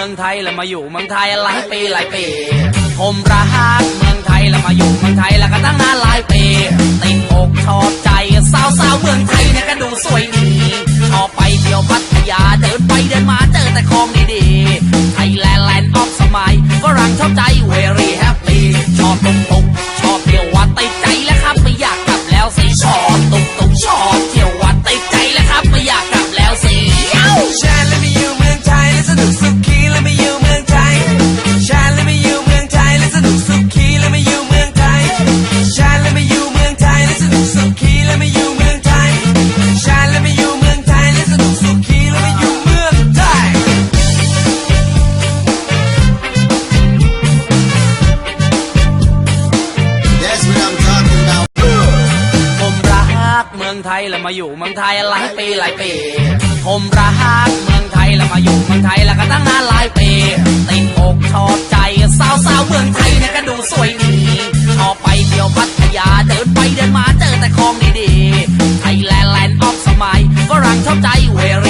มืองไทยแล้วมาอยู่เมืองไทยหลายปีหลายปี ผมรักเมืองไทยแล้วมาอยู่เมืองไทยแล้วก็ตั้งนานหลายปีติดอกชอบใจสาวสาวๆเมืองไทยเนี่ยก็ดูสวย ทยแล้วมาอยู่เมืองไทยหลายปีหลายปี ผมรักเมืองไทยแล้วมาอยู่เมืองไทยแล้วก็ตั้งนานหลายปีติดอกชอบใจสาวสาวๆเมืองไทยเนี่ยก็ดูสวยดีชอบไปเที่ยวพัทยาเดินไปเดินมาเจอแต่ของดีๆไทยแลนด์แลนด์ออฟสมัยฝรั่งชอบใจเวร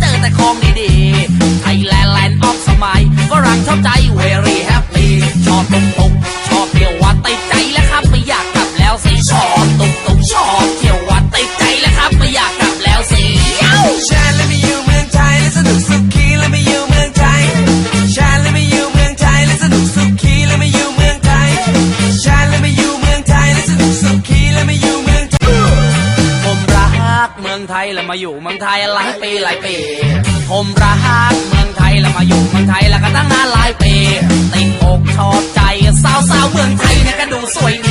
ไทยแล้วมาอยู่เมืองไทยหลายปีหลายปี ผมรักเมืองไทยแล้วมาอยู่เมืองไทยแล้วก็ตั้งนานหลายปีติดอกชอบใจสาวสาวๆเมืองไทยเนี่ยก็ดูสวยดี